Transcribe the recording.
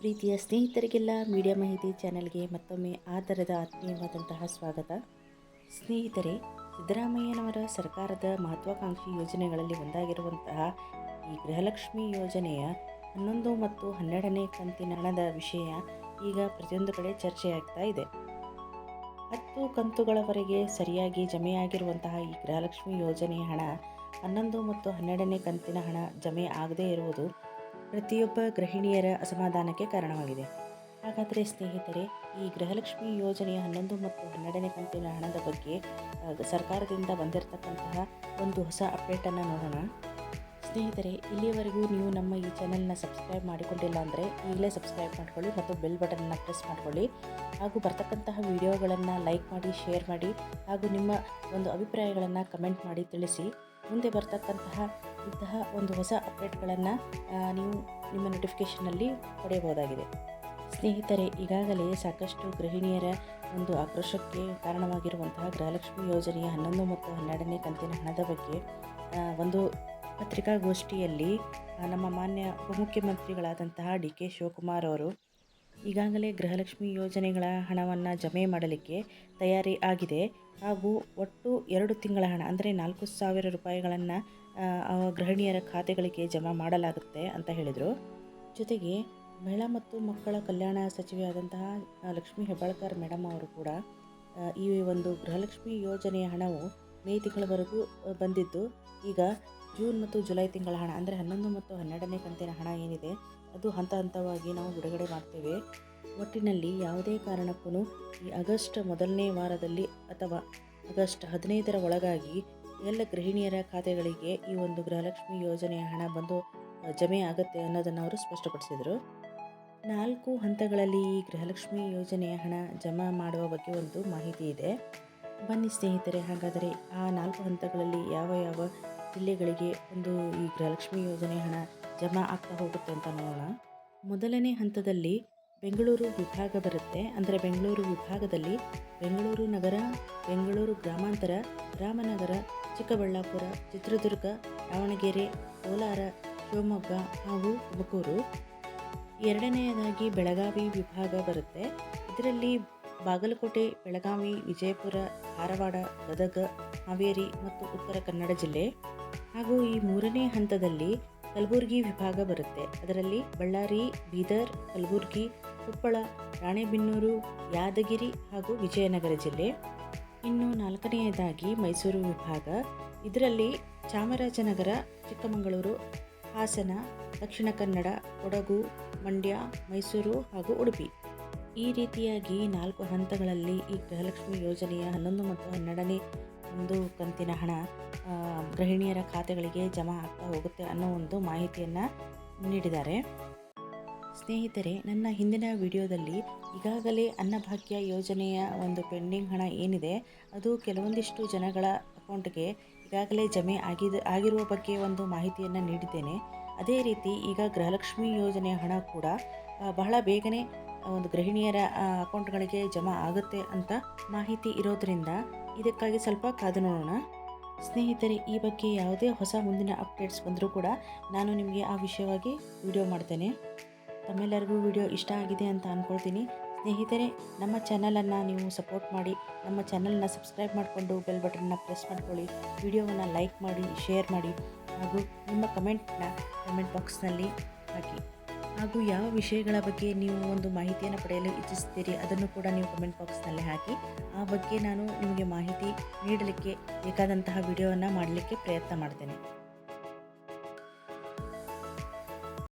ಪ್ರೀತಿಯ ಸ್ನೇಹಿತರಿಗೆಲ್ಲ ಮೀಡಿಯಾ ಮಾಹಿತಿ ಚಾನೆಲ್ಗೆ ಮತ್ತೊಮ್ಮೆ ಆಧಾರದ ಆತ್ಮೀಯವಾದಂತಹ ಸ್ವಾಗತ. ಸ್ನೇಹಿತರೆ, ಸಿದ್ದರಾಮಯ್ಯನವರ ಸರ್ಕಾರದ ಮಹತ್ವಾಕಾಂಕ್ಷಿ ಯೋಜನೆಗಳಲ್ಲಿ ಒಂದಾಗಿರುವಂತಹ ಈ ಗೃಹಲಕ್ಷ್ಮಿ ಯೋಜನೆಯ ಹನ್ನೊಂದು ಮತ್ತು ಹನ್ನೆರಡನೇ ಕಂತಿನ ಹಣದ ವಿಷಯ ಈಗ ಪ್ರತಿಯೊಂದು ಕಡೆ ಚರ್ಚೆಯಾಗ್ತಾ ಇದೆ. ಹತ್ತು ಕಂತುಗಳವರೆಗೆ ಸರಿಯಾಗಿ ಜಮೆಯಾಗಿರುವಂತಹ ಈ ಗೃಹಲಕ್ಷ್ಮಿ ಯೋಜನೆಯ ಹಣ ಹನ್ನೊಂದು ಮತ್ತು ಹನ್ನೆರಡನೇ ಕಂತಿನ ಹಣ ಜಮೆ ಆಗದೇ ಇರುವುದು ಪ್ರತಿಯೊಬ್ಬ ಗೃಹಿಣಿಯರ ಅಸಮಾಧಾನಕ್ಕೆ ಕಾರಣವಾಗಿದೆ. ಹಾಗಾದರೆ ಸ್ನೇಹಿತರೆ, ಈ ಗೃಹಲಕ್ಷ್ಮಿ ಯೋಜನೆಯ ಹನ್ನೊಂದು ಮತ್ತು ಹನ್ನೆರಡನೇ ಕಂತಿನ ಹಣದ ಬಗ್ಗೆ ಸರ್ಕಾರದಿಂದ ಬಂದಿರತಕ್ಕಂತಹ ಒಂದು ಹೊಸ ಅಪ್ಡೇಟನ್ನು ನೋಡೋಣ. ಸ್ನೇಹಿತರೆ, ಇಲ್ಲಿಯವರೆಗೂ ನೀವು ನಮ್ಮ ಈ ಚಾನೆಲ್ನ ಸಬ್ಸ್ಕ್ರೈಬ್ ಮಾಡಿಕೊಂಡಿಲ್ಲ ಅಂದರೆ ಈಗಲೇ ಸಬ್ಸ್ಕ್ರೈಬ್ ಮಾಡ್ಕೊಳ್ಳಿ ಮತ್ತು ಬೆಲ್ ಬಟನ್ನ ಪ್ರೆಸ್ ಮಾಡ್ಕೊಳ್ಳಿ. ಹಾಗೂ ಬರ್ತಕ್ಕಂತಹ ವಿಡಿಯೋಗಳನ್ನು ಲೈಕ್ ಮಾಡಿ, ಶೇರ್ ಮಾಡಿ ಹಾಗೂ ನಿಮ್ಮ ಒಂದು ಅಭಿಪ್ರಾಯಗಳನ್ನು ಕಮೆಂಟ್ ಮಾಡಿ ತಿಳಿಸಿ. ಮುಂದೆ ಬರ್ತಕ್ಕಂತಹ ಇಂತಹ ಒಂದು ಹೊಸ ಅಪ್ಡೇಟ್ಗಳನ್ನು ನೀವು ನಿಮ್ಮ ನೋಟಿಫಿಕೇಷನ್ನಲ್ಲಿ ಪಡೆಯಬಹುದಾಗಿದೆ. ಸ್ನೇಹಿತರೆ, ಈಗಾಗಲೇ ಸಾಕಷ್ಟು ಗೃಹಿಣಿಯರ ಒಂದು ಆಕ್ರೋಶಕ್ಕೆ ಕಾರಣವಾಗಿರುವಂತಹ ಗೃಹಲಕ್ಷ್ಮಿ ಯೋಜನೆಯ ಹನ್ನೊಂದು ಮತ್ತು ಹನ್ನೆರಡನೇ ಕಂತಿನ ಹಣದ ಬಗ್ಗೆ ಒಂದು ಪತ್ರಿಕಾಗೋಷ್ಠಿಯಲ್ಲಿ ನಮ್ಮ ಮಾನ್ಯ ಉಪಮುಖ್ಯಮಂತ್ರಿಗಳಾದಂತಹ ಡಿ ಕೆ ಶಿವಕುಮಾರ್ ಅವರು ಈಗಾಗಲೇ ಗೃಹಲಕ್ಷ್ಮಿ ಯೋಜನೆಗಳ ಹಣವನ್ನು ಜಮೆ ಮಾಡಲಿಕ್ಕೆ ತಯಾರಿ ಆಗಿದೆ. ಹಾಗೂ ಒಟ್ಟು ಎರಡು ತಿಂಗಳ ಹಣ, ಅಂದರೆ ನಾಲ್ಕು ಸಾವಿರ ರೂಪಾಯಿಗಳನ್ನು ಗೃಹಿಣಿಯರ ಖಾತೆಗಳಿಗೆ ಜಮಾ ಮಾಡಲಾಗುತ್ತೆ ಅಂತ ಹೇಳಿದರು. ಜೊತೆಗೆ ಮಹಿಳಾ ಮತ್ತು ಮಕ್ಕಳ ಕಲ್ಯಾಣ ಸಚಿವೆಯಾದಂತಹ ಲಕ್ಷ್ಮೀ ಹೆಬ್ಬಾಳ್ಕರ್ ಮೇಡಮ್ ಅವರು ಕೂಡ ಈ ಒಂದು ಗೃಹಲಕ್ಷ್ಮಿ ಯೋಜನೆಯ ಹಣವು ಮೇ ತಿಂಗಳವರೆಗೂ ಬಂದಿದ್ದು. ಈಗ ಜೂನ್ ಮತ್ತು ಜುಲೈ ತಿಂಗಳ ಹಣ, ಅಂದರೆ ಹನ್ನೊಂದು ಮತ್ತು ಹನ್ನೆರಡನೇ ಕಂತಿನ ಹಣ ಏನಿದೆ, ಅದು ಹಂತ ಹಂತವಾಗಿ ನಾವು ಬಿಡುಗಡೆ ಮಾಡ್ತೇವೆ. ಒಟ್ಟಿನಲ್ಲಿ ಯಾವುದೇ ಕಾರಣಕ್ಕೂ ಈ ಆಗಸ್ಟ್ ಮೊದಲನೇ ವಾರದಲ್ಲಿ ಅಥವಾ ಆಗಸ್ಟ್ ಹದಿನೈದರ ಒಳಗಾಗಿ ಎಲ್ಲ ಗೃಹಿಣಿಯರ ಖಾತೆಗಳಿಗೆ ಈ ಒಂದು ಗೃಹಲಕ್ಷ್ಮಿ ಯೋಜನೆಯ ಹಣ ಬಂದು ಜಮೆ ಆಗುತ್ತೆ ಅನ್ನೋದನ್ನು ಅವರು ಸ್ಪಷ್ಟಪಡಿಸಿದರು. ನಾಲ್ಕು ಹಂತಗಳಲ್ಲಿ ಈ ಗೃಹಲಕ್ಷ್ಮಿ ಯೋಜನೆಯ ಹಣ ಜಮಾ ಮಾಡುವ ಬಗ್ಗೆ ಒಂದು ಮಾಹಿತಿ ಇದೆ. ಬನ್ನಿ ಸ್ನೇಹಿತರೆ, ಹಾಗಾದರೆ ಆ ನಾಲ್ಕು ಹಂತಗಳಲ್ಲಿ ಯಾವ ಯಾವ ಜಿಲ್ಲೆಗಳಿಗೆ ಒಂದು ಈ ಗೃಹಲಕ್ಷ್ಮಿ ಯೋಜನೆ ಹಣ ಜಮಾ ಆಗ್ತಾ ಹೋಗುತ್ತೆ ಅಂತ ನೋಡೋಣ. ಮೊದಲನೇ ಹಂತದಲ್ಲಿ ಬೆಂಗಳೂರು ವಿಭಾಗ ಬರುತ್ತೆ. ಅಂದರೆ ಬೆಂಗಳೂರು ವಿಭಾಗದಲ್ಲಿ ಬೆಂಗಳೂರು ನಗರ, ಬೆಂಗಳೂರು ಗ್ರಾಮಾಂತರ, ರಾಮನಗರ, ಚಿಕ್ಕಬಳ್ಳಾಪುರ, ಚಿತ್ರದುರ್ಗ, ದಾವಣಗೆರೆ, ಕೋಲಾರ, ಶಿವಮೊಗ್ಗ ಹಾಗೂ ತುಮಕೂರು. ಎರಡನೆಯದಾಗಿ ಬೆಳಗಾವಿ ವಿಭಾಗ ಬರುತ್ತೆ. ಇದರಲ್ಲಿ ಬಾಗಲಕೋಟೆ, ಬೆಳಗಾವಿ, ವಿಜಯಪುರ, ಧಾರವಾಡ, ಗದಗ, ಹಾವೇರಿ ಮತ್ತು ಉತ್ತರ ಕನ್ನಡ ಜಿಲ್ಲೆ. ಹಾಗೂ ಈ ಮೂರನೇ ಹಂತದಲ್ಲಿ ಕಲಬುರಗಿ ವಿಭಾಗ ಬರುತ್ತೆ. ಅದರಲ್ಲಿ ಬಳ್ಳಾರಿ, ಬೀದರ್, ಕಲಬುರಗಿ, ಕೊಪ್ಪಳ, ರಾಣೆಬೆನ್ನೂರು, ಯಾದಗಿರಿ ಹಾಗೂ ವಿಜಯನಗರ ಜಿಲ್ಲೆ. ಇನ್ನು ನಾಲ್ಕನೆಯದಾಗಿ ಮೈಸೂರು ವಿಭಾಗ. ಇದರಲ್ಲಿ ಚಾಮರಾಜನಗರ, ಚಿಕ್ಕಮಗಳೂರು, ಹಾಸನ, ದಕ್ಷಿಣ ಕನ್ನಡ, ಕೊಡಗು, ಮಂಡ್ಯ, ಮೈಸೂರು ಹಾಗೂ ಉಡುಪಿ. ಈ ರೀತಿಯಾಗಿ ನಾಲ್ಕು ಹಂತಗಳಲ್ಲಿ ಈ ಗೃಹಲಕ್ಷ್ಮಿ ಯೋಜನೆಯ ಹನ್ನೊಂದು ಮತ್ತು ಹನ್ನೆರಡನೇ ಒಂದು ಕಂತಿನ ಹಣ ಗೃಹಿಣಿಯರ ಖಾತೆಗಳಿಗೆ ಜಮಾ ಆಗ್ತಾ ಹೋಗುತ್ತೆ ಅನ್ನೋ ಒಂದು ಮಾಹಿತಿಯನ್ನು ನೀಡಿದ್ದಾರೆ. ಸ್ನೇಹಿತರೆ, ನನ್ನ ಹಿಂದಿನ ವಿಡಿಯೋದಲ್ಲಿ ಈಗಾಗಲೇ ಅನ್ನಭಾಗ್ಯ ಯೋಜನೆಯ ಒಂದು ಪೆಂಡಿಂಗ್ ಹಣ ಏನಿದೆ, ಅದು ಕೆಲವೊಂದಿಷ್ಟು ಜನಗಳ ಅಕೌಂಟ್ಗೆ ಈಗಾಗಲೇ ಜಮೆ ಆಗಿದ, ಆಗಿರುವ ಬಗ್ಗೆ ಒಂದು ಮಾಹಿತಿಯನ್ನು ನೀಡಿದ್ದೇನೆ. ಅದೇ ರೀತಿ ಈಗ ಗೃಹಲಕ್ಷ್ಮಿ ಯೋಜನೆಯ ಹಣ ಕೂಡ ಬಹಳ ಬೇಗನೆ ಒಂದು ಗೃಹಿಣಿಯರ ಅಕೌಂಟ್ಗಳಿಗೆ ಜಮಾ ಆಗುತ್ತೆ ಅಂತ ಮಾಹಿತಿ ಇರೋದ್ರಿಂದ ಇದಕ್ಕಾಗಿ ಸ್ವಲ್ಪ ಕಾದು ನೋಡೋಣ. ಸ್ನೇಹಿತರೆ, ಈ ಬಗ್ಗೆ ಯಾವುದೇ ಹೊಸ ಮುಂದಿನ ಅಪ್ಡೇಟ್ಸ್ ಬಂದರೂ ಕೂಡ ನಾನು ನಿಮಗೆ ಆ ವಿಷಯವಾಗಿ ವಿಡಿಯೋ ಮಾಡ್ತೇನೆ. ತಮ್ಮೆಲ್ಲರಿಗೂ ವಿಡಿಯೋ ಇಷ್ಟ ಆಗಿದೆ ಅಂತ ಅಂದ್ಕೊಳ್ತೀನಿ ಸ್ನೇಹಿತರೆ, ನಮ್ಮ ಚಾನಲನ್ನು ನೀವು ಸಪೋರ್ಟ್ ಮಾಡಿ, ನಮ್ಮ ಚಾನಲ್ನ ಸಬ್ಸ್ಕ್ರೈಬ್ ಮಾಡಿಕೊಂಡು ಬೆಲ್ ಬಟನ್ನ ಪ್ರೆಸ್ ಮಾಡ್ಕೊಳ್ಳಿ, ವಿಡಿಯೋವನ್ನು ಲೈಕ್ ಮಾಡಿ, ಶೇರ್ ಮಾಡಿ, ಹಾಗೂ ನಿಮ್ಮ ಕಮೆಂಟ್ನ ಕಮೆಂಟ್ ಬಾಕ್ಸ್ನಲ್ಲಿ ಹಾಕಿ. ಹಾಗೂ ಯಾವ ವಿಷಯಗಳ ಬಗ್ಗೆ ನೀವು ಒಂದು ಮಾಹಿತಿಯನ್ನು ಪಡೆಯಲು ಇಚ್ಛಿಸುತ್ತೀರಿ, ಅದನ್ನು ಕೂಡ ನೀವು ಕಮೆಂಟ್ ಬಾಕ್ಸ್ನಲ್ಲಿ ಹಾಕಿ. ಆ ಬಗ್ಗೆ ನಾನು ನಿಮಗೆ ಮಾಹಿತಿ ನೀಡಲಿಕ್ಕೆ ಬೇಕಾದಂತಹ ವಿಡಿಯೋವನ್ನು ಮಾಡಲಿಕ್ಕೆ ಪ್ರಯತ್ನ ಮಾಡ್ತೇನೆ.